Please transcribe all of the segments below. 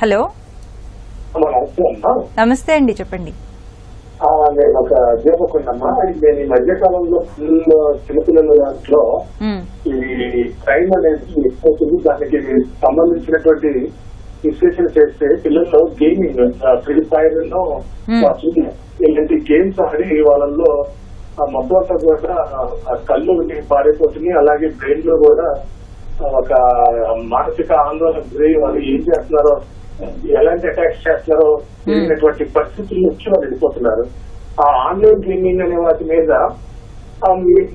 Hello. నమస్తే అండి చెప్పండి. నేను ఒక దీపకుండమ్మా నేను ఈ మధ్య కాలంలో పిల్లలు చిన్నపిల్లల దాంట్లో. ఈ క్రైమ్ అనేది ఎక్కువవుతుంది దానికి సంబంధించినటువంటి విశ్లేషణ చేస్తే పిల్లల్లో గేమింగ్ ఫ్రీ ఫైర్లో. ఇలాంటి గేమ్స్ ఆడి వాళ్ళల్లో ఆ మొత్తం అంతా కూడా కళ్ళు పారైపోతున్నాయి అలాగే బ్రెయిన్లో కూడా ఒక మానసిక ఆందోళన గురై వాళ్ళు ఏం చేస్తున్నారో ఎలాంటి అటాక్స్ చేస్తున్నారో తెలియనటువంటి పరిస్థితులు వచ్చి వాళ్ళు వెళ్ళిపోతున్నారు. ఆ ఆన్లైన్ గేమింగ్ అనే వాటి మీద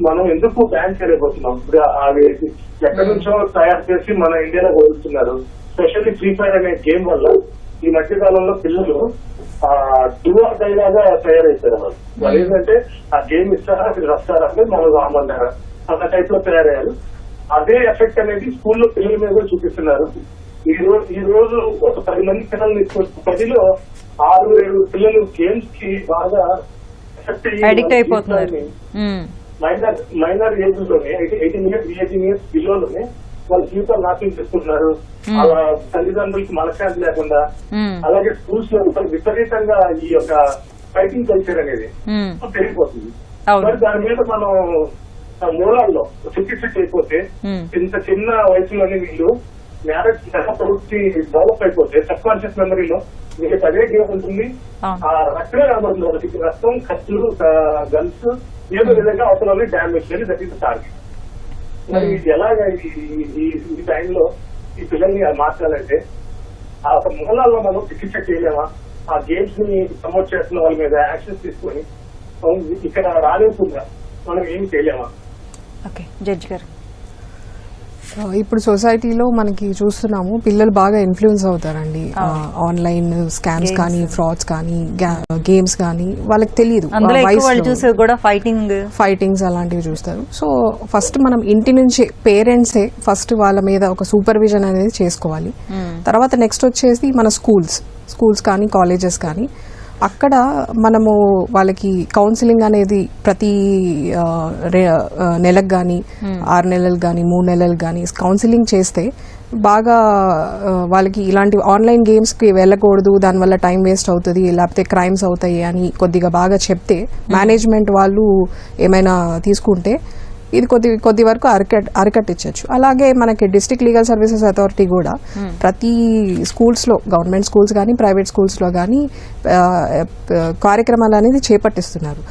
మనం ఎందుకు బ్యాన్ చేయలేకపోతున్నాం? ఇప్పుడు అవి ఎక్కడి నుంచో తయారు చేసి మన ఇండియాలో వదులుతున్నారు. స్పెషల్లీ ఫ్రీ ఫైర్ అనే గేమ్ వల్ల ఈ మధ్య కాలంలో పిల్లలు ఆ డువా డైలాగా తయారవుతారు వాళ్ళు. ఏంటంటే ఆ గేమ్ ఇస్తారా అది వస్తారా అంటే మనం రామన్నారా అన్న టైప్లో తయారయ్యారు. అదే ఎఫెక్ట్ అనేది స్కూల్లో పిల్లల మీద కూడా చూపిస్తున్నారు ఈ రోజు ఈ రోజు ఒక పది మంది పిల్లల్ని తీసుకొచ్చి పదిలో ఆరు ఏడు పిల్లలు గేమ్స్కి బాగా ఎఫెక్ట్ అడిక్ట్ అయిపోతున్నారు. మైనర్ మైనర్ ఏజ్లోనే ఎయిటీన్ ఇయర్స్ ఎయిటీన్ ఇయర్స్ బిలోలోనే వాళ్ళ జీవితాలు నాశనం చేసుకుంటున్నారు వాళ్ళ తల్లిదండ్రులకి మనశ్శాంతి లేకుండా. అలాగే స్కూల్స్లో విప- విపరీతంగా ఈ యొక్క ఫైటింగ్ కల్చర్ అనేది. పెరిగిపోతుంది. మరి దాని మీద మనం మూలాల్లో చికిత్స చేయకపోతే. ఇంత చిన్న వయసులోనే వీళ్ళు మ్యారేజ్ ప్రవృత్తి డెవలప్ అయిపోతే సబ్ కాన్షియస్ మెమరీలో మీకు అదే గేమ్ ఉంటుంది. ఆ రక్తమే కనబడుతుంది వాళ్ళకి రక్తం ఖర్చులు గన్స్ ఏదో విధంగా అవతలని డ్యామేజ్ చేయాలి దట్ ఈస్ టార్గెట్. మరి ఇది ఎలాగ ఈ- టైంలో ఈ పిల్లల్ని మార్చాలంటే ఆ ఒక మూలాల్లో మనం చికిత్స చేయలేమా? ఆ గేమ్స్ని ప్రమోట్ చేస్తున్న వాళ్ళ మీద యాక్షన్స్ తీసుకొని ఇక్కడ రాలేకుండా మనం ఏం చేయలేమా? ఓకే జడ్జి గారు. ఇప్పుడు సొసైటీలో మనకి చూస్తున్నాము పిల్లలు బాగా ఇన్ఫ్లుయెన్స్ అవుతారండి. Online scams. కానీ ఫ్రాడ్స్ కానీ గేమ్స్ కానీ వాళ్ళకి తెలియదు కూడా ఫైటింగ్ ఫైటింగ్స్ అలాంటివి చూస్తారు. సో ఫస్ట్ మనం ఇంటి నుంచి పేరెంట్సే ఫస్ట్ వాళ్ళ మీద ఒక సూపర్విజన్ అనేది చేసుకోవాలి. తర్వాత నెక్స్ట్ వచ్చేసి మన స్కూల్స్ స్కూల్స్ కానీ కాలేజెస్ కానీ అక్కడ మనము వాళ్ళకి కౌన్సిలింగ్ అనేది ప్రతి నెలకు కానీ ఆరు నెలలకు కానీ మూడు నెలలకు కానీ కౌన్సిలింగ్ చేస్తే బాగా వాళ్ళకి ఇలాంటి ఆన్లైన్ గేమ్స్కి వెళ్ళకూడదు దానివల్ల టైం వేస్ట్ అవుతుంది లేకపోతే క్రైమ్స్ అవుతాయి అని కొద్దిగా బాగా చెప్తే మేనేజ్మెంట్ వాళ్ళు ఏమైనా తీసుకుంటే ఇది కొద్ది కొద్ది వరకు అరికట్ అరికట్టించవచ్చు అలాగే మనకి డిస్ట్రిక్ట్ లీగల్ సర్వీసెస్ అథారిటీ కూడా ప్రతి స్కూల్స్లో గవర్నమెంట్ స్కూల్స్ కానీ ప్రైవేట్ స్కూల్స్లో కానీ కార్యక్రమాలు అనేది చేపట్టిస్తున్నారు.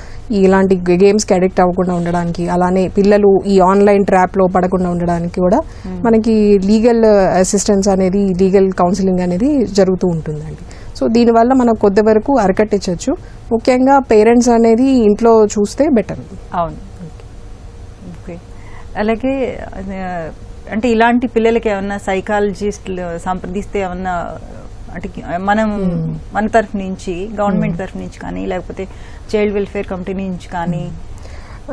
ఇలాంటి గేమ్స్కి అడిక్ట్ అవ్వకుండా ఉండడానికి అలానే పిల్లలు ఈ ఆన్లైన్ ట్రాప్లో పడకుండా ఉండడానికి కూడా మనకి లీగల్ అసిస్టెన్స్ అనేది లీగల్ కౌన్సిలింగ్ అనేది జరుగుతూ ఉంటుందండి. సో దీనివల్ల మనం కొద్ది వరకు అరికట్టించవచ్చు ముఖ్యంగా పేరెంట్స్ అనేది ఇంట్లో చూస్తే బెటర్. అవును. అలాగే అంటే ఇలాంటి పిల్లలకి ఏమన్నా సైకాలజిస్టులు సంప్రదిస్తే ఏమన్నా అంటే మనం మన తరఫు నుంచి గవర్నమెంట్ తరఫు నుంచి కానీ లేకపోతే చైల్డ్ వెల్ఫేర్ కమిటీ నుంచి కానీ?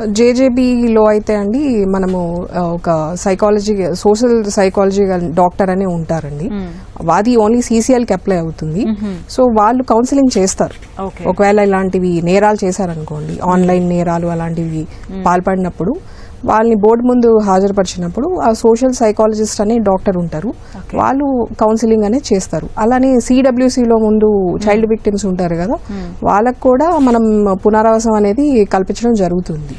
జేజేబీలో అయితే అండి మనము ఒక సైకాలజీ సోషల్ సైకాలజీ డాక్టర్ అనే ఉంటారండి. అది ఓన్లీ సీసీఎల్కి అప్లై అవుతుంది. సో వాళ్ళు కౌన్సిలింగ్ చేస్తారు. ఒకవేళ ఇలాంటివి నేరాలు చేశారనుకోండి ఆన్లైన్ నేరాలు అలాంటివి పాల్పడినప్పుడు వాళ్ళని బోర్డు ముందు హాజరుపరిచినప్పుడు ఆ సోషల్ సైకాలజిస్ట్ అనే డాక్టర్ ఉంటారు. వాళ్ళు కౌన్సిలింగ్ అనేది చేస్తారు. అలానే సిడబ్ల్యూసిలో ముందు చైల్డ్ విక్టిమ్స్ ఉంటారు కదా వాళ్ళకు కూడా మనం పునరావాసం అనేది కల్పించడం జరుగుతుంది.